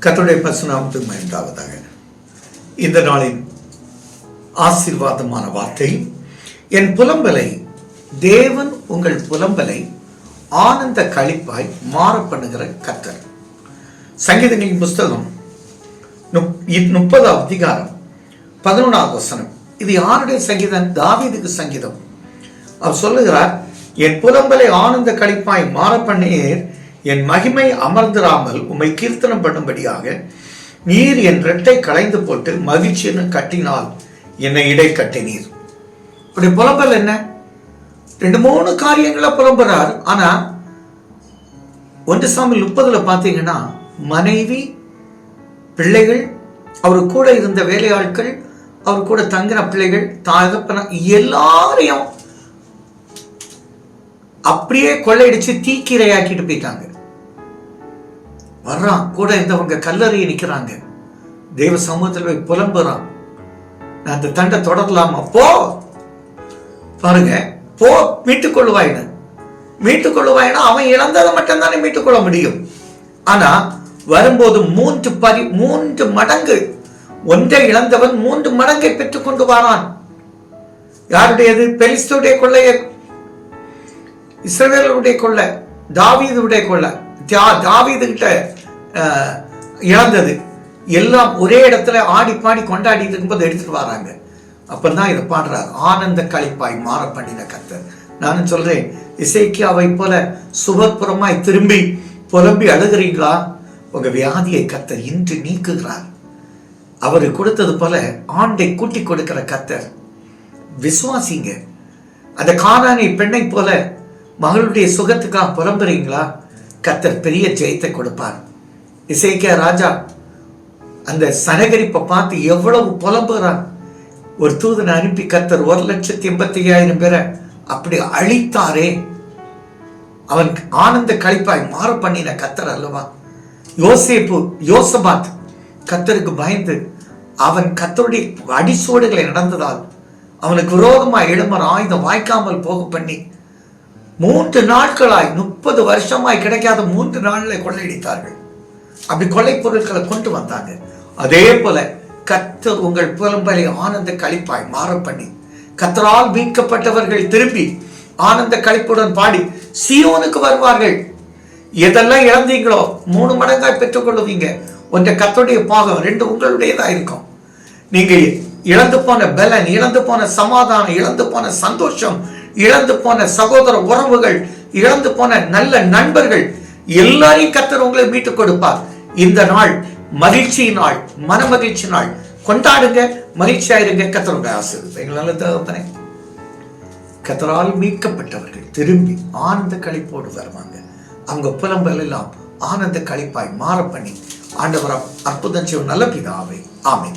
கத்துடைய பசுநாமத்துக்கு மகிழ்ந்தாவதாக இந்த நாளின் ஆசீர்வாதமான வார்த்தை என் புலம்பலை தேவன் உங்கள் புலம்பலை ஆனந்த களிப்பாய் மாற பண்ணுகிற கத்தர் சங்கீதங்களின் புஸ்தகம் முப்- முப்பதாம் அதிகாரம் பதினொன்றாவது வசனம். இது யாருடைய சங்கீதம்? தாவீதுக்கு சங்கீதம். அவர் சொல்லுகிறார் என் புலம்பலை ஆனந்த களிப்பாய் மாற பண்ணீர் என் மகிமை அமர்ந்திராமல் உம்மை கீர்த்தனம் பண்ணும்படியாக நீர் என் ரெட்டை களைந்து போட்டு மகிழ்ச்சின்னு கட்டினால் என்னை இடை கட்டினீர். அப்படி புலம்பல் என்ன? ரெண்டு மூணு காரியங்களை புலம்புறார். ஆனா ஒன்று சாமி முப்பதுல பார்த்தீங்கன்னா மனைவி பிள்ளைகள் அவர் கூட இருந்த வேலையாட்கள் அவர் கூட தங்கின பிள்ளைகள் தகப்பன எல்லாரையும் அப்படியே கொள்ளையடிச்சு தீக்கிரையாக்கிட்டு போயிட்டாங்க. வர்றான். கூட இருந்தவங்க கல்லறையை நிற்கிறாங்க தெய்வ சமூகத்தில் போய் புலம்புறான். நான் அந்த தண்டை தொடரலாமா? போ. பாருங்க போ. மீட்டுக் கொள்வாயின்னு மீட்டுக் கொள்வாயினா அவன் இழந்ததை மட்டும்தானே மீட்டுக் கொள்ள முடியும். ஆனா வரும்போது மூன்று பரி மூன்று மடங்கு ஒன்றை இழந்தவன் மூன்று மடங்கை பெற்றுக் கொண்டு வாரான். யாருடையது? பெலிஸ்துடைய கொள்ளைய இஸ்ரவேலருடைய கொள்ளை தாவீதுடைய கொள்ளை. தா- தாவீது இழந்தது. எல்லாம் ஒரே இடத்துல ஆடி பாடி கொண்டாடிட்டு இருக்கும்போது எடுத்துட்டு வராங்க. அப்பதான் இதை பாடுறார். ஆனந்த களிப்பாய் மாற பண்ணின கத்தர் நானும் சொல்றேன் இசைக்கியாவை போல சுபப்புறமாய் திரும்பி புலம்பி அழுகிறீங்களா உங்க வியாதியை கத்தர் இன்று நீக்குகிறார். அவர் கொடுத்தது போல ஆண்டை கூட்டி கொடுக்கிற கத்தர் விசுவாசிங்க. அந்த காணானை பெண்ணை போல மகளுடைய சுகத்துக்காக புலம்புறீங்களா? கத்தர் பெரிய ஜெயத்தை கொடுப்பார். இசைக்க ராஜா அந்த சனகரிப்பை பார்த்து எவ்வளவு புலம்புறான் ஒரு தூதனை அனுப்பி கத்தர் ஒரு லட்சத்தி எண்பத்தி ஐயாயிரம் பேரை அப்படி அழித்தாரே. அவன் ஆனந்த கழிப்பாய் மாற பண்ணின கத்தர் அல்லவா? யோசேப்பு யோசபாத் கத்தருக்கு பயந்து அவன் கத்தருடைய அடிசோடுகளை நடந்ததால் அவனுக்கு விரோதமாக எழுமர் ஆயுதம் வாய்க்காமல் போக பண்ணி மூன்று நாட்களாய் முப்பது வருஷமாய் கிடைக்காத மூன்று நாள்களை கொள்ளையடித்தார்கள் அப்படி கொள்ளை பொருட்களை கொண்டு வந்தாங்க. அதே போல கத்தர் உங்கள் புலம்பலை ஆனந்த கழிப்பாய் மாற பண்ணி கத்தரால் மீட்கப்பட்டவர்கள் திரும்பி ஆனந்த கழிப்புடன் பாடி சியோனுக்கு வருவார்கள். எதெல்லாம் இழந்தீங்களோ மூணு மடங்காய் பெற்றுக்கொள்ளுவீங்க. ஒன்றை கத்தோடைய பாகம் ரெண்டு உங்களுடையதா இருக்கும். நீங்க இழந்து போன பலன் இழந்து போன சமாதானம் இழந்து போன சந்தோஷம் இழந்து போன சகோதர உறவுகள் இழந்து போன நல்ல நண்பர்கள் எல்லாரையும் கத்தர் உங்களை மீட்டுக் கொடுப்பார். இந்த நாள் மகிழ்ச்சி நாள் மன மகிழ்ச்சி நாள். கொண்டாடுங்க மகிழ்ச்சியாயிருங்க கத்தருடைய ஆசீர்வாதம் எங்களால தகப்பனே கத்தரால் மீட்கப்பட்டவர்கள் திரும்பி ஆனந்த களிப்போடு வருவாங்க. அவங்க புலம்பல் எல்லாம் ஆனந்த களிப்பாய் மாற பண்ணி ஆண்டவர் அற்புதம் செய்யும் நல்ல பிதாவை. ஆமை